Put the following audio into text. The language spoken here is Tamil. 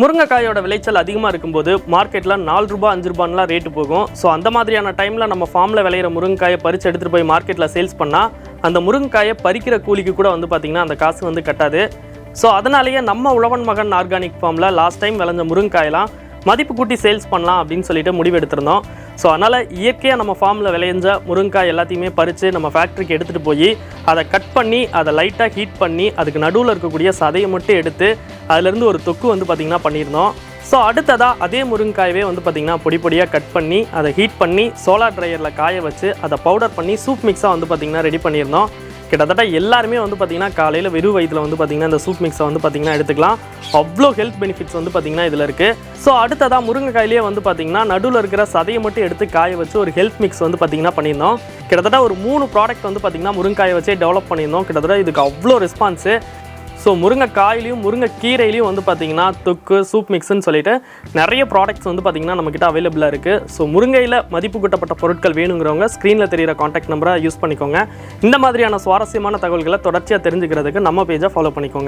முருங்கைக்காயோட விளைச்சல் அதிகமாக இருக்கும்போது மார்க்கெட்டில் நாலு ரூபா அஞ்சு ரூபான்லாம் ரேட்டு போகும். ஸோ அந்த மாதிரியான டைமில் நம்ம ஃபார்மில் விளையிற முருங்கைக்காயை பறித்து எடுத்துகிட்டு போய் மார்க்கெட்டில் சேல்ஸ் பண்ணால் அந்த முருங்கைக்காயை பறிக்கிற கூலிக்கு கூட வந்து பார்த்திங்கன்னா அந்த காசு வந்து கட்டாது. ஸோ அதனாலேயே நம்ம உழவன் மகன் ஆர்கானிக் ஃபார்மில் லாஸ்ட் டைம் விளைஞ்ச முருங்கைக்காயெல்லாம் மதிப்பு கூட்டி சேல்ஸ் பண்ணலாம் அப்படின்னு சொல்லிட்டு முடிவு எடுத்திருந்தோம். ஸோ அதனால் இயற்கையாக நம்ம ஃபார்மில் விளைஞ்ச முருங்கைக்காய் எல்லாத்தையுமே பறித்து நம்ம ஃபேக்ட்ரிக்கு எடுத்துகிட்டு போய் அதை கட் பண்ணி அதை லைட்டாக ஹீட் பண்ணி அதுக்கு நடுவில் இருக்கக்கூடிய சதையை மட்டும் எடுத்து அதுலேருந்து ஒரு தொக்கு வந்து பார்த்திங்கன்னா பண்ணியிருந்தோம். ஸோ அடுத்ததாக அதே முருங்கைக்காயவே வந்து பார்த்திங்கன்னா பொடி பொடியாக கட் பண்ணி அதை ஹீட் பண்ணி சோலார் ட்ரையரில் காய வச்சு அதை பவுடர் பண்ணி சூப் மிக்ஸாக வந்து பார்த்திங்கன்னா ரெடி பண்ணியிருந்தோம். கிட்டத்தட்ட எல்லாருமே வந்து பார்த்திங்கன்னா காலையில் வெறும் வயிற்றில் வந்து பார்த்திங்கன்னா இந்த சூப் மிக்ஸை வந்து பார்த்திங்கன்னா எடுத்துக்கலாம். அவ்வளோ ஹெல்த் பெனிஃபிட்ஸ் வந்து பார்த்திங்கன்னா இதில் இருக்குது ஸோ அடுத்ததாக முருங்கைக்காயிலேயே வந்து பார்த்திங்கன்னா நடுவில் இருக்கிற சதையை மட்டும் எடுத்து காய வச்சு ஒரு ஹெல்த் மிக்ஸ் வந்து பார்த்திங்கன்னா பண்ணியிருந்தோம். கிட்டத்தட்ட ஒரு மூணு ப்ராடக்ட் வந்து பார்த்திங்கன்னா முருங்காயை வச்சே டெவலப் பண்ணியிருந்தோம். கிட்டத்தட்ட இதுக்கு அவ்வளோ ரெஸ்பான்ஸு ஸோ முருங்கைக்காயிலையும் முருங்கைக்கீரையிலையும் வந்து பார்த்தீங்கன்னா தொக்கு சூப் மிக்ஸ்ன்னு சொல்லிட்டு நிறைய ப்ராடக்ட்ஸ் வந்து பார்த்திங்கன்னா நம்மக்கிட்ட அவைலபிளாக இருக்குது ஸோ முருங்கையில் மதிப்பு கூட்டப்பட்ட பொருட்கள் வேணுங்கிறவங்க ஸ்க்ரீனில் தெரியிற காண்டாக்ட் நம்பரை யூஸ் பண்ணிக்கோங்க. இந்த மாதிரியான சுவாரஸ்யமான தகவல்களை தொடர்ச்சியாக தெரிஞ்சுக்கிறதுக்கு நம்ம பேஜை ஃபாலோ பண்ணிக்கோங்க.